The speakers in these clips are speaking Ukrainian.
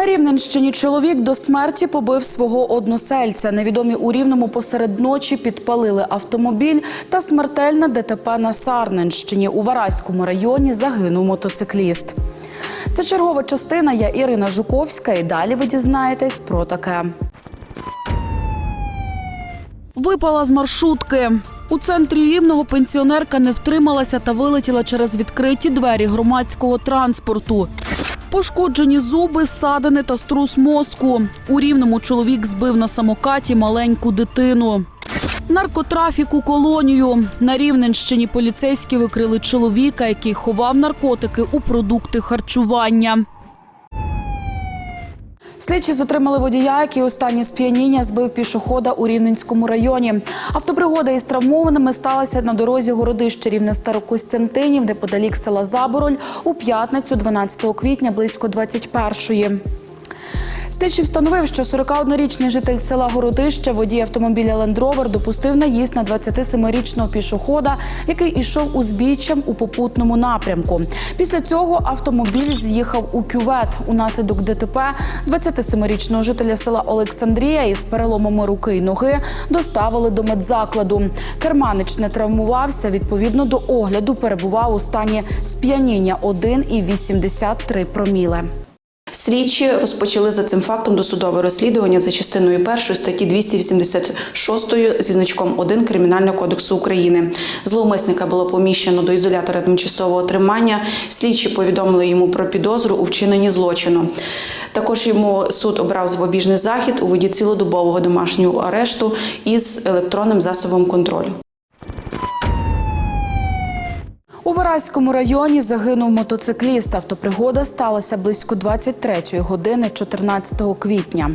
На Рівненщині чоловік до смерті побив свого односельця. Невідомі у Рівному посеред ночі підпалили автомобіль та смертельне ДТП на Сарненщині. У Вараському районі загинув мотоцикліст. Це чергова частина. Я Ірина Жуковська. І далі ви дізнаєтесь про таке. Випала з маршрутки. У центрі рівного пенсіонерка не втрималася та вилетіла через відкриті двері громадського транспорту. Пошкоджені зуби, садини та струс мозку. У рівному чоловік збив на самокаті маленьку дитину. Наркотрафік у колонію. На Рівненщині поліцейські викрили чоловіка, який ховав наркотики у продукти харчування. Слідчі затримали водія, який у стані сп'яніння збив пішохода у Рівненському районі. Автопригода із травмованими сталася на дорозі городище рівне Старокостянтинів, неподалік села Забороль, у п'ятницю, 12 квітня, близько 21-ї. Слідчий встановив, що 41-річний житель села Городище, водій автомобіля Лендровер, допустив наїзд на 27-річного пішохода, який ішов узбіччям у попутному напрямку. Після цього автомобіль з'їхав у кювет. Унаслідок ДТП 27-річного жителя села Олександрія із переломами руки й ноги доставили до медзакладу. Керманич не травмувався. Відповідно до огляду перебував у стані сп'яніння 1,83 проміле. Слідчі розпочали за цим фактом досудове розслідування за частиною першої статті 286 зі значком 1 Кримінального кодексу України. Зловмисника було поміщено до ізолятора тимчасового тримання. Слідчі повідомили йому про підозру у вчиненні злочину. Також йому суд обрав запобіжний захід у виді цілодобового домашнього арешту із електронним засобом контролю. У районі загинув мотоцикліст. Автопригода сталася близько 23-ї години 14 квітня.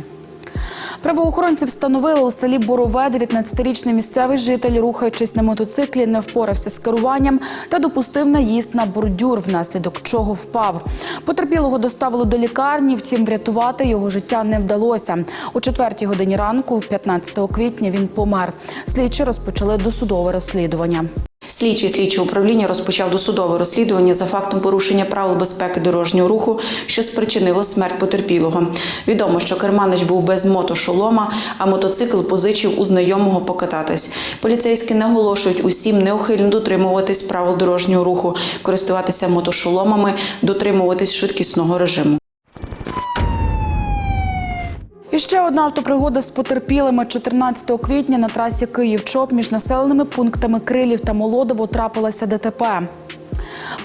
Правоохоронці встановили у селі Борове 19-річний місцевий житель, рухаючись на мотоциклі, не впорався з керуванням та допустив наїзд на бордюр, внаслідок чого впав. Потерпілого доставили до лікарні, втім врятувати його життя не вдалося. У четвертій годині ранку, 15 квітня, він помер. Слідчі розпочали досудове розслідування. Слідчий слідчого управління розпочав досудове розслідування за фактом порушення правил безпеки дорожнього руху, що спричинило смерть потерпілого. Відомо, що керманич був без мотошолома, а мотоцикл позичив у знайомого покататись. Поліцейські наголошують усім неухильно дотримуватись правил дорожнього руху, користуватися мотошоломами, дотримуватись швидкісного режиму. І ще одна автопригода з потерпілими 14 квітня на трасі Київ-Чоп між населеними пунктами Крилів та Молодово трапилася ДТП.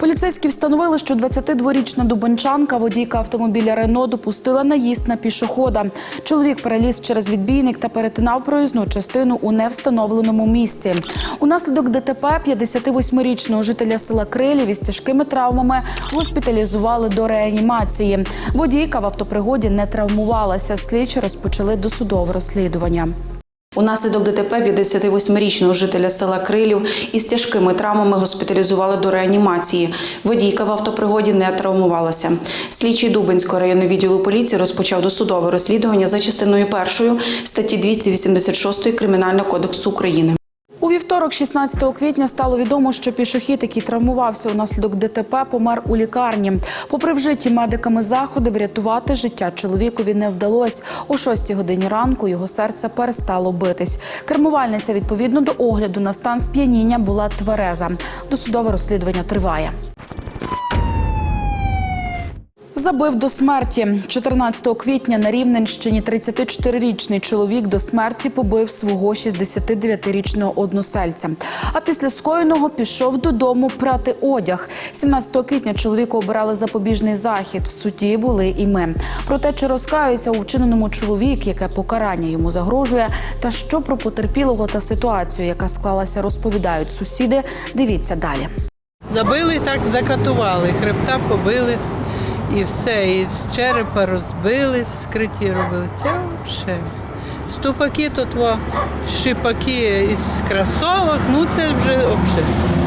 Поліцейські встановили, що 22-річна дубенчанка, водійка автомобіля Рено, допустила наїзд на пішохода. Чоловік переліз через відбійник та перетинав проїзну частину у невстановленому місці. Унаслідок ДТП 58-річного жителя села Крилів із тяжкими травмами госпіталізували до реанімації. Водійка в автопригоді не травмувалася. Слідчі розпочали досудове розслідування. Унаслідок ДТП 58-річного жителя села Крилів із тяжкими травмами госпіталізували до реанімації. Водійка в автопригоді не травмувалася. Слідчий Дубинського районного відділу поліції розпочав досудове розслідування за частиною першої статті 286 Кримінального кодексу України. У вівторок, 16 квітня, стало відомо, що пішохід, який травмувався унаслідок ДТП, помер у лікарні. Попри вжиті медиками заходи, врятувати життя чоловікові не вдалось. О 6 годині ранку його серце перестало битись. Кермувальниця відповідно до огляду на стан сп'яніння була твереза. Досудове розслідування триває. Забив до смерті 14 квітня на Рівненщині 34-річний чоловік до смерті побив свого 69-річного односельця. А після скоєного пішов додому прати одяг. 17 квітня чоловіку обирали запобіжний захід. В суді були і ми. Про те, чи розкаюється у вчиненому чоловік, яке покарання йому загрожує, та що про потерпілого та ситуацію, яка склалася, розповідають сусіди. Дивіться далі. Забили так закатували, хребта побили і все. І з черепа розбили, скриті робили. Це взагалі. Ступаки то шипаки із кросовок, ну це вже взагалі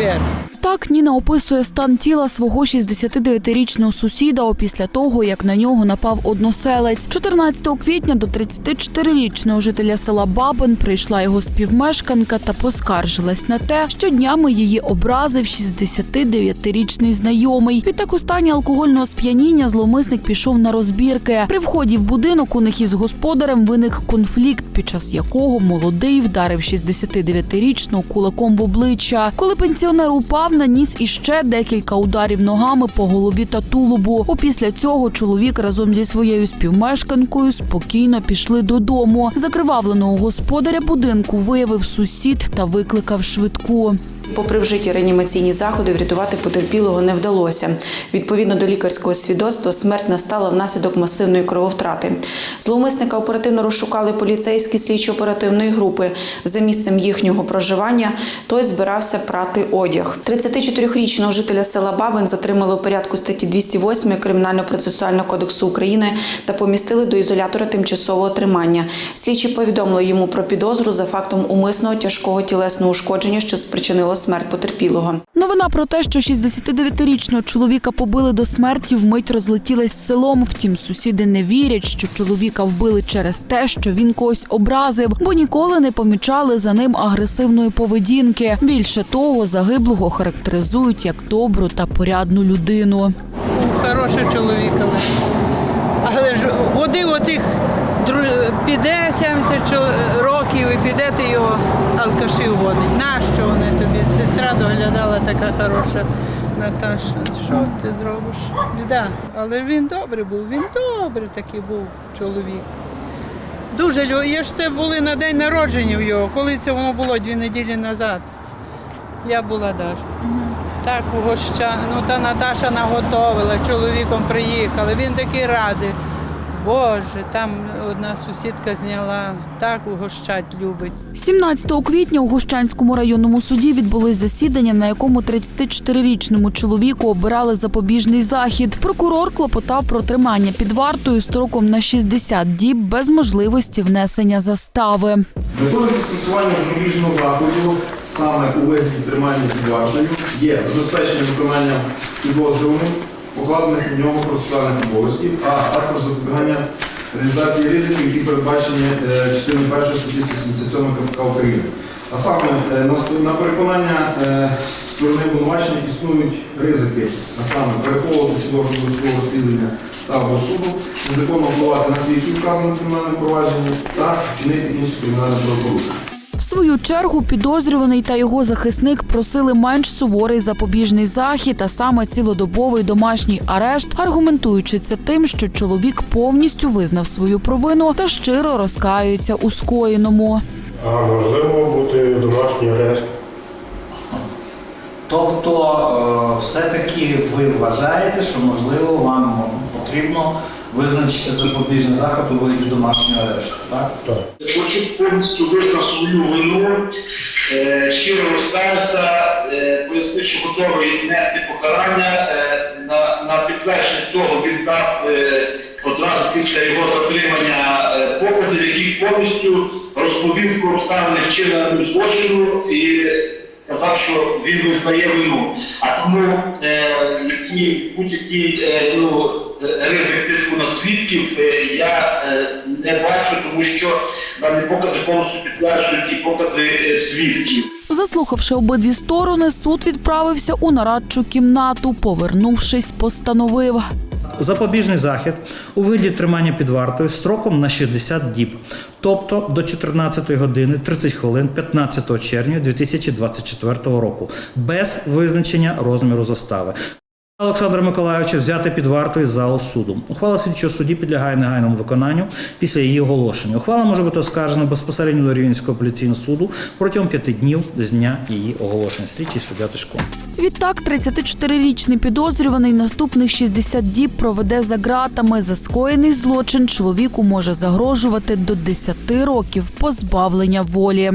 звір. так Ніна описує стан тіла свого 69-річного сусіда опісля того, як на нього напав односелець. 14 квітня до 34-річного жителя села Бабин прийшла його співмешканка та поскаржилась на те, що днями її образив 69-річний знайомий. Відтак у стані алкогольного сп'яніння зловмисник пішов на розбірки. При вході в будинок у них із господарем виник конфлікт, під час якого молодий вдарив 69-річного кулаком в обличчя. Коли пенсіонер упав, наніс іще декілька ударів ногами по голові та тулубу. Опісля цього чоловік разом зі своєю співмешканкою спокійно пішли додому. Закривавленого господаря будинку виявив сусід та викликав швидку. Попри вжиті реанімаційні заходи, врятувати потерпілого не вдалося. Відповідно до лікарського свідоцтва, смерть настала внаслідок масивної крововтрати. Зловмисника оперативно розшукали поліцейські слідчо-оперативної групи. За місцем їхнього проживання той збирався прати одяг. 34-річного жителя села Бабин затримали у порядку статті 208 Кримінально-процесуального кодексу України та помістили до ізолятора тимчасового тримання. Слідчі повідомили йому про підозру за фактом умисного тяжкого тілесного ушкодження, що спричинило смерть потерпілого. Новина про те, що 69-річного чоловіка побили до смерті, вмить розлетілась селом. Втім, сусіди не вірять, що чоловіка вбили через те, що він когось образив, бо ніколи не помічали за ним агресивної поведінки. Більше того, загиблого характеризують як добру та порядну людину. Хороший чоловік, але, але ж води оцих піде 70 років і піде ти його алкашів водить. Нащо вони тобі? Сестра доглядала така хороша Наташа. Що ти зробиш? Біда. Але він добрий був, він добрий такий був чоловік. Дуже Я ж це були на день народження в його, коли це воно було дві неділі назад. Я була даже. Так, гоща, Ну та Наташа наготовила, чоловіком приїхали. Він такий радий. Боже, там одна сусідка зняла, так угощать любить. 17 квітня у Гощанському районному суді відбулось засідання, на якому 34-річному чоловіку обирали запобіжний захід. Прокурор клопотав про тримання під вартою строком на 60 діб без можливості внесення застави. Метою застосування запобіжного заходу саме у вигляді тримання під вартою є забезпечення виконання підозрюваним, покладених на нього процесуальних обов'язків, а також запобігання реалізації ризиків, які передбачені е, частиною 1 статті 77 КПК України. А саме е, на переконання е, сторони обвинувачення існують ризики, а саме переховувати свідоцтво до свого розслідування та або суду, незаконно впливати на свідків вказаних кримінальним провадженні та вчинити інші кримінальні правопорушення. В свою чергу підозрюваний та його захисник просили менш суворий запобіжний захід, а саме цілодобовий домашній арешт, аргументуючи це тим, що чоловік повністю визнав свою провину та щиро розкаюється у скоєному. А можливо бути домашній арешт. Тобто, е, все-таки ви вважаєте, що можливо вам потрібно визначити запобіжний заход у вигляді домашнього арешту, так? Так. Хочу повністю визнав свою вину, е, щиро розкаюся, е, пояснив, що готовий нести покарання. Е, На, на підтвердження цього він дав е, одразу після його затримання е, покази, в яких повністю розповів про обставини вчиненого ним злочину і сказав, що він визнає вину. А тому е, які, будь-який е, ну, ризик тиску на свідків е, я е, не бачу, тому що дані покази повністю підтверджують і покази е, свідків. Заслухавши обидві сторони, суд відправився у нарадчу кімнату. Повернувшись, постановив. Запобіжний захід у вигляді тримання під вартою строком на 60 діб, тобто до 14 години 30 хвилин 15 червня 2024 року, без визначення розміру застави. Олександра Миколайовича взяти під варту із залу суду. Ухвала слідчого судді підлягає негайному виконанню після її оголошення. Ухвала може бути оскаржена безпосередньо до Рівненського апеляційного суду протягом п'яти днів з дня її оголошення. Слідчий суддя Тишко. Відтак, 34-річний підозрюваний наступних 60 діб проведе за ґратами. За скоєний злочин чоловіку може загрожувати до 10 років позбавлення волі.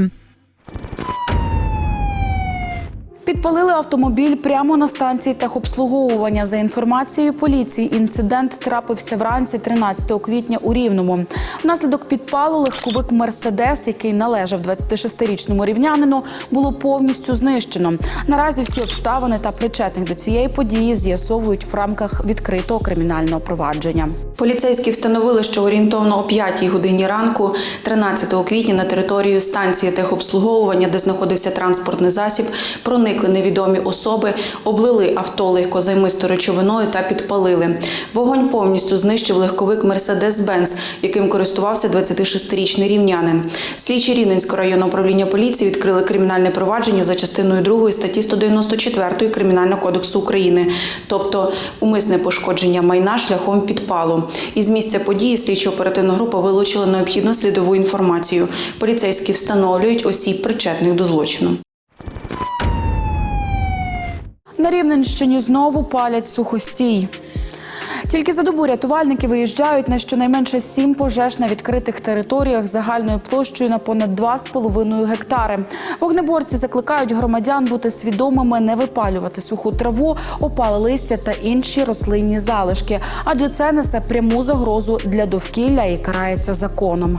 Підпалили автомобіль прямо на станції техобслуговування. За інформацією поліції, інцидент трапився вранці 13 квітня у Рівному. Внаслідок підпалу легковик Мерседес, який належав 26-річному рівнянину, було повністю знищено. Наразі всі обставини та причетних до цієї події з'ясовують в рамках відкритого кримінального провадження. Поліцейські встановили, що орієнтовно о 5 годині ранку, 13 квітня, на територію станції техобслуговування, де знаходився транспортний засіб, проникли невідомі особи, облили авто легкозаймистою речовиною та підпалили. Вогонь повністю знищив легковик Мерседес-Бенц, яким користувався 26-річний рівнянин. Слідчі Рівненського районного управління поліції відкрили кримінальне провадження за частиною 2 статті 194 Кримінального кодексу України, тобто умисне пошкодження майна шляхом підпалу. Із місця події слідчо-оперативна група вилучила необхідну слідову інформацію. Поліцейські встановлюють осіб причетних до злочину. На Рівненщині знову палять сухостій. Тільки за добу рятувальники виїжджають на щонайменше сім пожеж на відкритих територіях загальною площею на понад 2,5 гектари. Вогнеборці закликають громадян бути свідомими, не випалювати суху траву, опале листя та інші рослинні залишки, адже це несе пряму загрозу для довкілля і карається законом.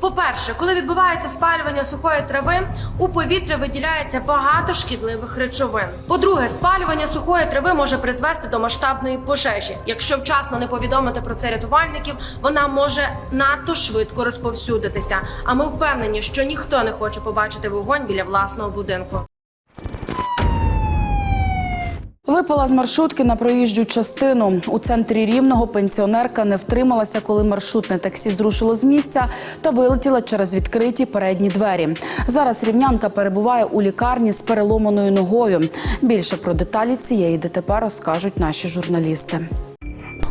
По-перше, коли відбувається спалювання сухої трави, у повітря виділяється багато шкідливих речовин. По-друге, спалювання сухої трави може призвести до масштабної пожежі. Якщо вчасно не повідомити про це рятувальників, вона може надто швидко розповсюдитися. А ми впевнені, що ніхто не хоче побачити вогонь біля власного будинку. Випала з маршрутки на проїжджу частину. У центрі Рівного пенсіонерка не втрималася, коли маршрутне таксі зрушило з місця та вилетіла через відкриті передні двері. Зараз рівнянка перебуває у лікарні з переломаною ногою. Більше про деталі цієї ДТП розкажуть наші журналісти.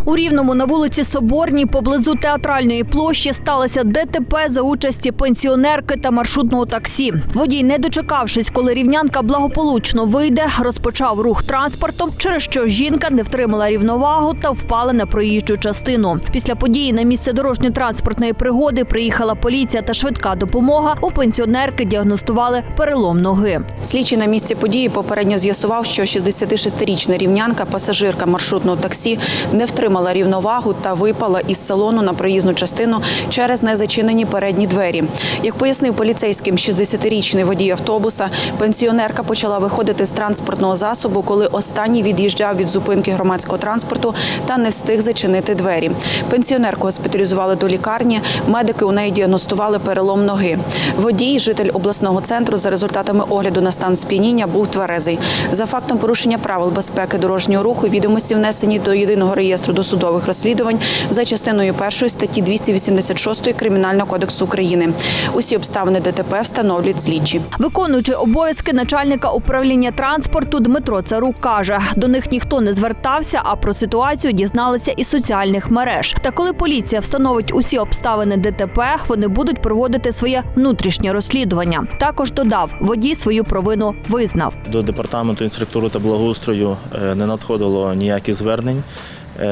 У Рівному на вулиці Соборній поблизу театральної площі сталося ДТП за участі пенсіонерки та маршрутного таксі. Водій, не дочекавшись, коли рівнянка благополучно вийде, розпочав рух транспортом, через що жінка не втримала рівновагу та впала на проїжджу частину. Після події на місце дорожньо-транспортної пригоди приїхала поліція та швидка допомога. У пенсіонерки діагностували перелом ноги. Слідчий на місці події попередньо з'ясував, що 66-річна рівнянка, пасажирка маршрутного таксі, не втримала рівновагу та випала із салону на проїзну частину через незачинені передні двері. Як пояснив поліцейським 60-річний водій автобуса, пенсіонерка почала виходити з транспортного засобу, коли останній від'їжджав від зупинки громадського транспорту та не встиг зачинити двері. Пенсіонерку госпіталізували до лікарні. Медики у неї діагностували перелом ноги. Водій, житель обласного центру, за результатами огляду на стан сп'яніння, був тверезий. За фактом порушення правил безпеки дорожнього руху відомості внесені до єдиного реєстру досудових розслідувань за частиною першої статті 286 Кримінального кодексу України. Усі обставини ДТП встановлюють слідчі. Виконуючи обов'язки начальника управління транспорту Дмитро Царук каже, до них ніхто не звертався, а про ситуацію дізналися із соціальних мереж. Та коли поліція встановить усі обставини ДТП, вони будуть проводити своє внутрішнє розслідування. Також додав, водій свою провину визнав. До департаменту інфраструктури та благоустрою е, не надходило ніяких звернень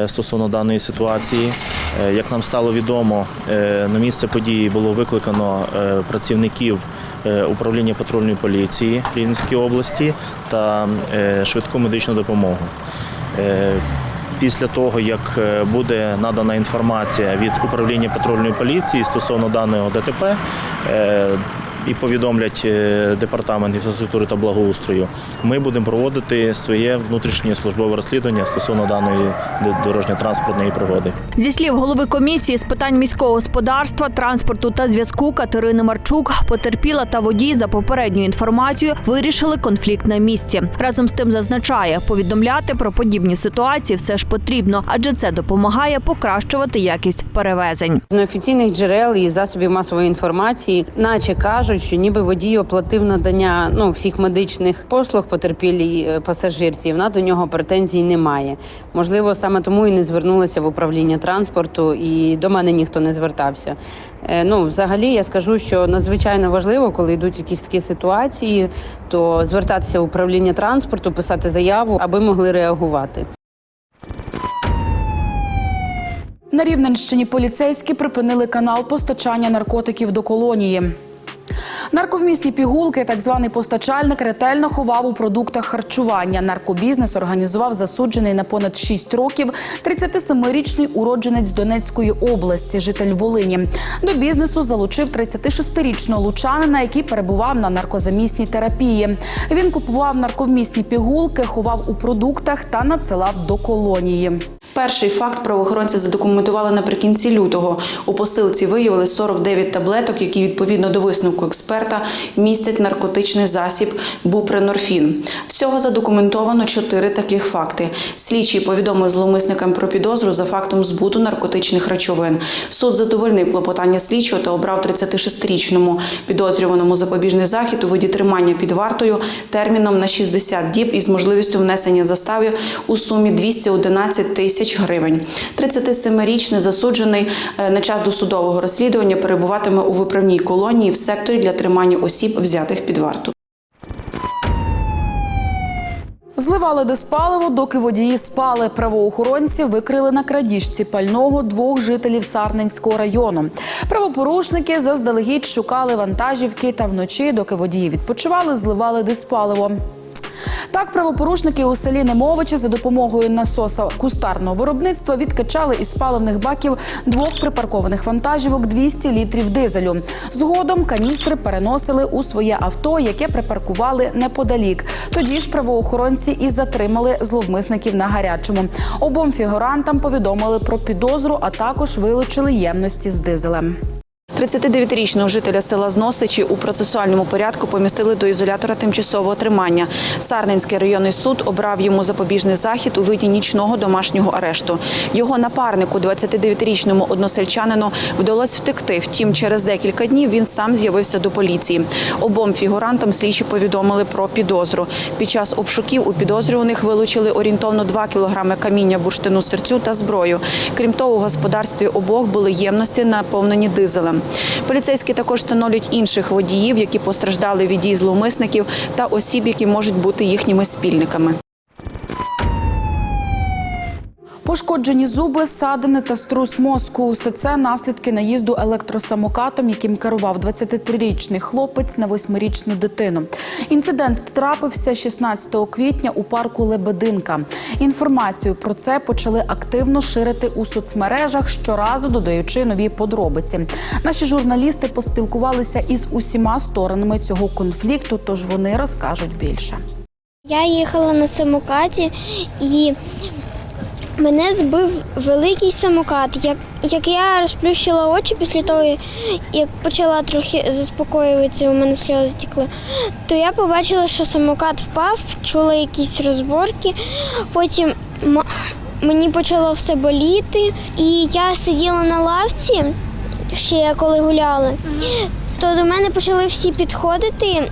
стосовно даної ситуації. Е, Як нам стало відомо, е, на місце події було викликано е, працівників е, управління патрульної поліції Рівненської області та е, швидку медичну допомогу. Е, Після того, як е, буде надана інформація від управління патрульної поліції стосовно даного ДТП, е, і повідомлять е, департамент інфраструктури та благоустрою, ми будемо проводити своє внутрішнє службове розслідування стосовно даної дорожньо-транспортної пригоди. Зі слів голови комісії з питань міського господарства, транспорту та зв'язку Катерини Марчук, потерпіла та водій за попередньою інформацією вирішили конфлікт на місці. Разом з тим зазначає, повідомляти про подібні ситуації все ж потрібно, адже це допомагає покращувати якість перевезень. З неофіційних джерел і засобів масової інформації, наче кажуть, що ніби водій оплатив надання ну всіх медичних послуг потерпілій е, пасажирці. Вона до нього претензій немає. Можливо, саме тому і не звернулася в управління транспорту, і до мене ніхто не звертався. Е, Ну, взагалі, я скажу, що надзвичайно важливо, коли йдуть якісь такі ситуації, то звертатися в управління транспорту, писати заяву, аби могли реагувати. На Рівненщині поліцейські припинили канал постачання наркотиків до колонії. Нарковмісні пігулки, так званий постачальник, ретельно ховав у продуктах харчування. Наркобізнес організував засуджений на понад 6 років 37-річний уродженець Донецької області, житель Волині. До бізнесу залучив 36-річного лучанина, який перебував на наркозамісній терапії. Він купував нарковмісні пігулки, ховав у продуктах та надсилав до колонії. Перший факт правоохоронці задокументували наприкінці лютого. У посилці виявили 49 таблеток, які відповідно до висновку експерта містять наркотичний засіб бупренорфін. Всього задокументовано чотири таких факти. Слідчий повідомив зловмисникам про підозру за фактом збуту наркотичних речовин. Суд задовольнив клопотання слідчого та обрав 36-річному підозрюваному запобіжний захід у виді тримання під вартою терміном на 60 діб із можливістю внесення застави у сумі 211 тисяч гривень. 37-річний засуджений е, на час досудового розслідування перебуватиме у виправній колонії в секторі для тримання осіб, взятих під варту. Зливали диспаливо, доки водії спали. Правоохоронці викрили на крадіжці пального двох жителів Сарненського району. Правопорушники заздалегідь шукали вантажівки та вночі, доки водії відпочивали, зливали диспаливо. Так, правопорушники у селі Немовичі за допомогою насоса кустарного виробництва відкачали із паливних баків двох припаркованих вантажівок 200 літрів дизелю. Згодом каністри переносили у своє авто, яке припаркували неподалік. Тоді ж правоохоронці і затримали зловмисників на гарячому. Обом фігурантам повідомили про підозру, а також вилучили ємності з дизелем. 39-річного жителя села Зносичі у процесуальному порядку помістили до ізолятора тимчасового тримання. Сарненський районний суд обрав йому запобіжний захід у виді нічного домашнього арешту. Його напарнику, 29-річному односельчанину, вдалося втекти. Втім, через декілька днів він сам з'явився до поліції. Обом фігурантам слідчі повідомили про підозру. Під час обшуків у підозрюваних вилучили орієнтовно 2 кілограми каміння бурштину серцю та зброю. Крім того, у господарстві обох були ємності, наповнені дизелем. Поліцейські також встановлюють інших водіїв, які постраждали від дій зловмисників, та осіб, які можуть бути їхніми спільниками. Пошкоджені зуби, садини та струс мозку. Усе це наслідки наїзду електросамокатом, яким керував 23-річний хлопець на 8-річну дитину. Інцидент трапився 16 квітня у парку Лебединка. Інформацію про це почали активно ширити у соцмережах, щоразу додаючи нові подробиці. Наші журналісти поспілкувалися із усіма сторонами цього конфлікту, тож вони розкажуть більше. Я їхала на самокаті і мене збив великий самокат. Як, як я розплющила очі після того, як почала трохи заспокоюватися, у мене сльози тікли, то я побачила, що самокат впав, чула якісь розборки. Потім мені почало все боліти. І я сиділа на лавці, ще коли гуляли, то до мене почали всі підходити.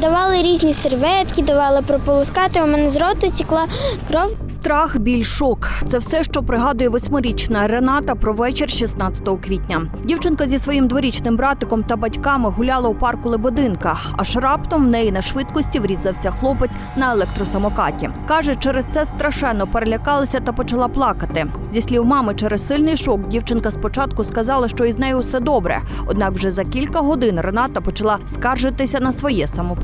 Давали різні серветки, давали прополоскати. У мене з роту тікла кров. Страх, біль, шок це все, що пригадує восьмирічна Рената про вечір 16 квітня. Дівчинка зі своїм дворічним братиком та батьками гуляла у парку Лебединка. Аж раптом в неї на швидкості врізався хлопець на електросамокаті. каже, через це страшенно перелякалася та почала плакати. Зі слів мами, через сильний шок дівчинка спочатку сказала, що із нею все добре. Однак, вже за кілька годин Рената почала скаржитися на своє самопочуття.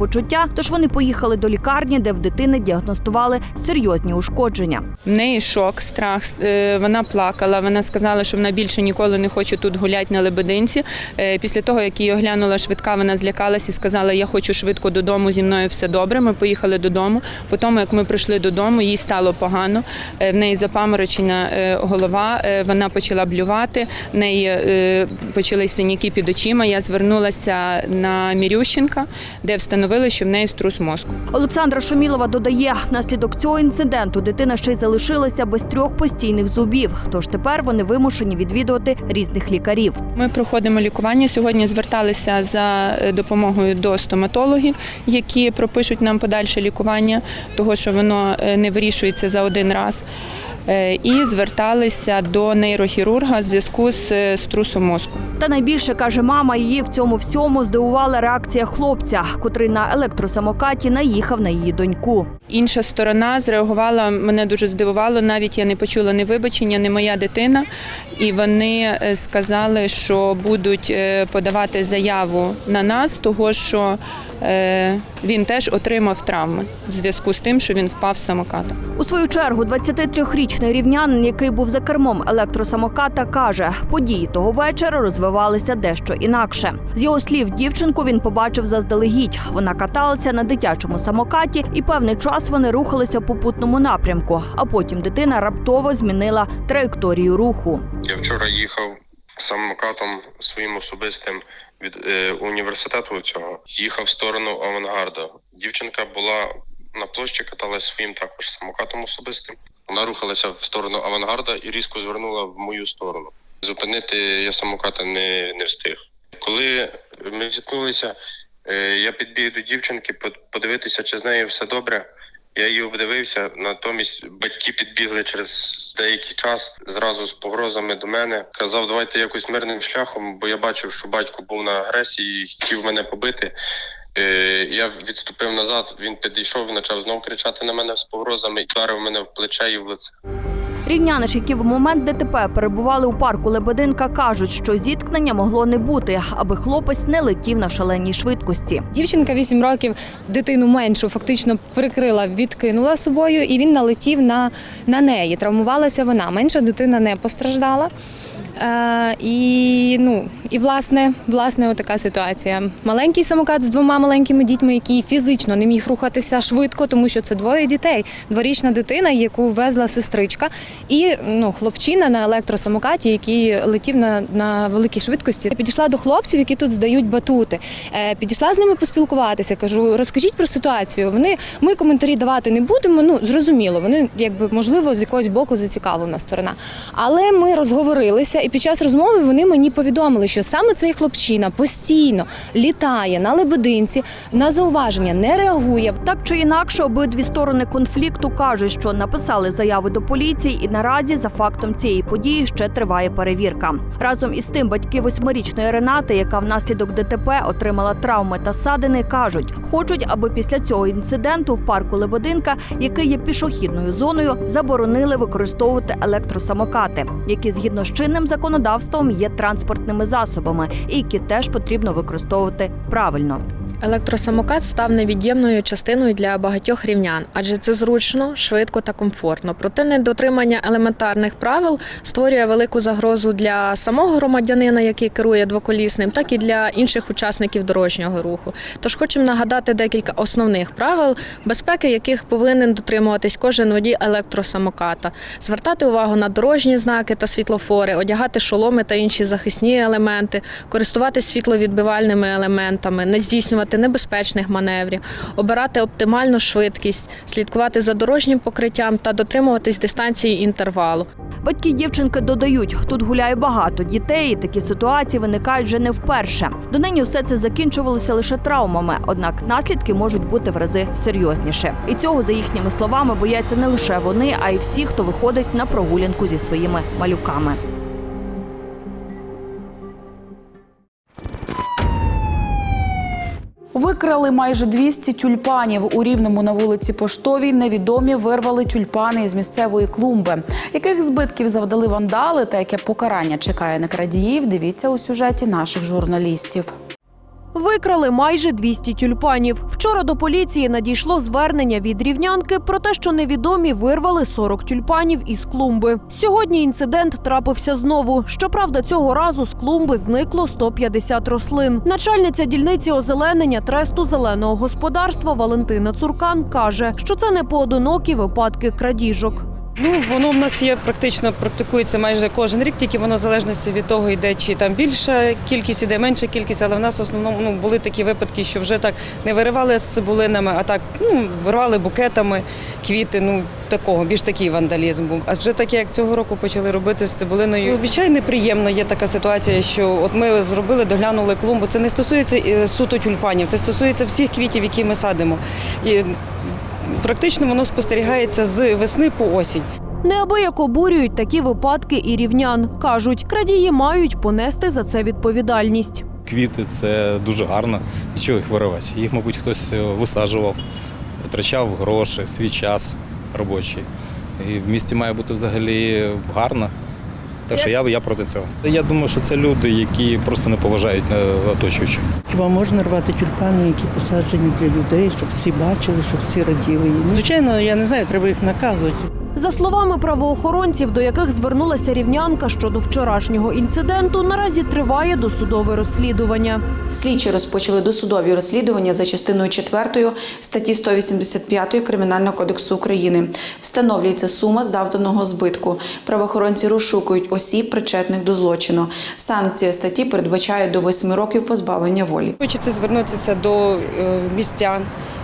Тож вони поїхали до лікарні, де в дитини діагностували серйозні ушкодження. В неї шок, страх. е, Вона плакала. Вона сказала, що вона більше ніколи не хоче тут гуляти на лебединці. Е, Після того, як її оглянула швидка, вона злякалась і сказала: Я хочу швидко додому. Зі мною все добре. Ми поїхали додому. По тому, як ми прийшли додому, їй стало погано. Е, В неї запаморочена голова. Вона почала блювати. В неї почались синяки під очима. Я звернулася на Мірющенка, де встановили, що в неї струс мозку. Олександра Шумілова додає, внаслідок цього інциденту дитина ще й залишилася без трьох постійних зубів. Тож тепер вони вимушені відвідувати різних лікарів. Ми проходимо лікування. Сьогодні зверталися за е, допомогою до стоматологів, які пропишуть нам подальше лікування, того що воно е, не вирішується за один раз. Е, І зверталися до нейрохірурга в зв'язку з е, струсом мозку. Та найбільше каже мама, її в цьому всьому здивувала реакція хлопця, котрий на електросамокаті наїхав на її доньку. Інша сторона зреагувала, мене дуже здивувало. Навіть я не почула ні вибачення, ні моя дитина. І вони е, сказали, що будуть е, подавати заяву на нас, того що е, він теж отримав травми в зв'язку з тим, що він впав з самоката. У свою чергу 23-річний рівнянин, який був за кермом електросамоката, каже, події того вечора розвивалися дещо інакше. З його слів, дівчинку він побачив заздалегідь. Вона каталася на дитячому самокаті, і певний час вони рухалися в попутному напрямку. А потім дитина раптово змінила траєкторію руху. Я вчора їхав самокатом своїм особистим від е, університету цього. Їхав в сторону авангарда. Дівчинка була на площі, каталась своїм також самокатом особистим. Вона рухалася в сторону авангарда і різко звернула в мою сторону. Зупинити я самоката не, не встиг. Коли ми зіткнулися, е, я підбіг до дівчинки под- подивитися, чи з нею все добре. Я її обдивився, натомість батьки підбігли через деякий час зразу з погрозами до мене. Казав, давайте якось мирним шляхом, бо я бачив, що батько був на агресії і хотів мене побити. Е, я відступив назад, він підійшов і почав знову кричати на мене з погрозами і вдарив мене в плече і в лице. Рівняни ж, які в момент ДТП перебували у парку Лебединка, кажуть, що зіткнення могло не бути, аби хлопець не летів на шаленій швидкості. Дівчинка 8 років дитину меншу фактично прикрила, відкинула собою, і він налетів на, на неї. Травмувалася вона. Менша дитина не постраждала. Е, і ну і власне, власне, отака ситуація. Маленький самокат з двома маленькими дітьми, який фізично не міг рухатися швидко, тому що це двоє дітей. Дворічна дитина, яку везла сестричка, і ну хлопчина на електросамокаті, який летів на, на великій швидкості. Підійшла до хлопців, які тут здають батути. Е, підійшла з ними поспілкуватися. Кажу, розкажіть про ситуацію. Вони ми коментарі давати не будемо. Ну зрозуміло, вони якби можливо з якогось боку зацікавлена сторона. Але ми розговорилися, і під час розмови вони мені повідомили, що саме цей хлопчина постійно літає на лебединці, на зауваження не реагує. Так чи інакше, обидві сторони конфлікту кажуть, що написали заяви до поліції, і наразі за фактом цієї події ще триває перевірка. Разом із тим, батьки восьмирічної Ренати, яка внаслідок ДТП отримала травми та садини, кажуть, хочуть, аби після цього інциденту в парку Лебединка, який є пішохідною зоною, заборонили використовувати електросамокати, які згідно з чинним законодавством є транспортними засобами, які теж потрібно використовувати правильно. Електросамокат став невід'ємною частиною для багатьох рівнян, адже це зручно, швидко та комфортно. Проте недотримання елементарних правил створює велику загрозу для самого громадянина, який керує двоколісним, так і для інших учасників дорожнього руху. Тож хочемо нагадати декілька основних правил, безпеки яких повинен дотримуватись кожен водій електросамоката, звертати увагу на дорожні знаки та світлофори, одягати шоломи та інші захисні елементи, користуватись світловідбивальними елементами, не здійснювати небезпечних маневрів, обирати оптимальну швидкість, слідкувати за дорожнім покриттям та дотримуватись дистанції інтервалу. Батьки дівчинки додають, тут гуляє багато дітей, і такі ситуації виникають вже не вперше. Донині все це закінчувалося лише травмами, однак наслідки можуть бути в рази серйозніше. І цього, за їхніми словами, бояться не лише вони, а й всі, хто виходить на прогулянку зі своїми малюками. Викрали майже 200 тюльпанів. У Рівному на вулиці Поштовій невідомі вирвали тюльпани із місцевої клумби. Яких збитків завдали вандали та яке покарання чекає на крадіїв, дивіться у сюжеті наших журналістів. Викрали майже 200 тюльпанів. Вчора до поліції надійшло звернення від рівнянки про те, що невідомі вирвали 40 тюльпанів із клумби. Сьогодні інцидент трапився знову. Щоправда, цього разу з клумби зникло 150 рослин. Начальниця дільниці озеленення тресту зеленого господарства Валентина Цуркан каже, що це не поодинокі випадки крадіжок. Ну, воно в нас є практично практикується майже кожен рік, тільки воно в залежності від того йде, чи там більша кількість, іде менша кількість, але в нас в основному ну, були такі випадки, що вже так не виривали з цибулинами, а так ну, вирвали букетами квіти. Ну такого, більш такий вандалізм був. А вже таке, як цього року почали робити з цибулиною. Звичайно, неприємно є така ситуація, що от ми зробили, доглянули клумбу. Це не стосується е, суто тюльпанів, це стосується всіх квітів, які ми садимо. І практично воно спостерігається з весни по осінь. Неабияк обурюють такі випадки і рівнян. Кажуть, крадії мають понести за це відповідальність. Квіти це дуже гарно, нічого їх виривати. Їх, мабуть, хтось е, висаджував. витрачав гроші, свій час робочий. І в місті має бути взагалі гарно. Так що я, я проти цього. Я думаю, що це люди, які просто не поважають е, оточуючих. Хіба можна рвати тюльпани, які посаджені для людей, щоб всі бачили, щоб всі раділи? Звичайно, я не знаю, треба їх наказувати. За словами правоохоронців, до яких звернулася рівнянка щодо вчорашнього інциденту, наразі триває досудове розслідування. Слідчі розпочали досудові розслідування за частиною 4 статті 185 Кримінального кодексу України. Встановлюється сума завданого збитку. Правоохоронці розшукують осіб, причетних до злочину. Санкція статті передбачає до 8 років позбавлення волі. Хочеться звернутися до е, містян.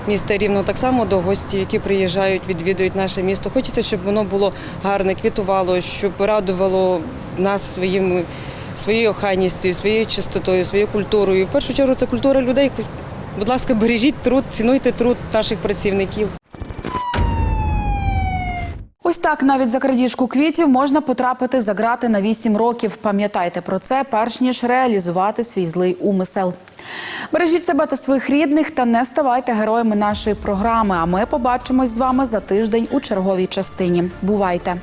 Міста рівно так само до гостів, які приїжджають, відвідують наше місто. Хочеться, щоб воно було гарне, квітувало, щоб радувало нас своїм, своєю охайністю, своєю чистотою, своєю культурою. В першу чергу це культура людей. Будь ласка, бережіть труд, цінуйте труд наших працівників. Ось так навіть за крадіжку квітів можна потрапити за грати на 8 років. Пам'ятайте про це, перш ніж реалізувати свій злий умисел. Бережіть себе та своїх рідних та не ставайте героями нашої програми. А ми побачимось з вами за тиждень у черговій частині. Бувайте!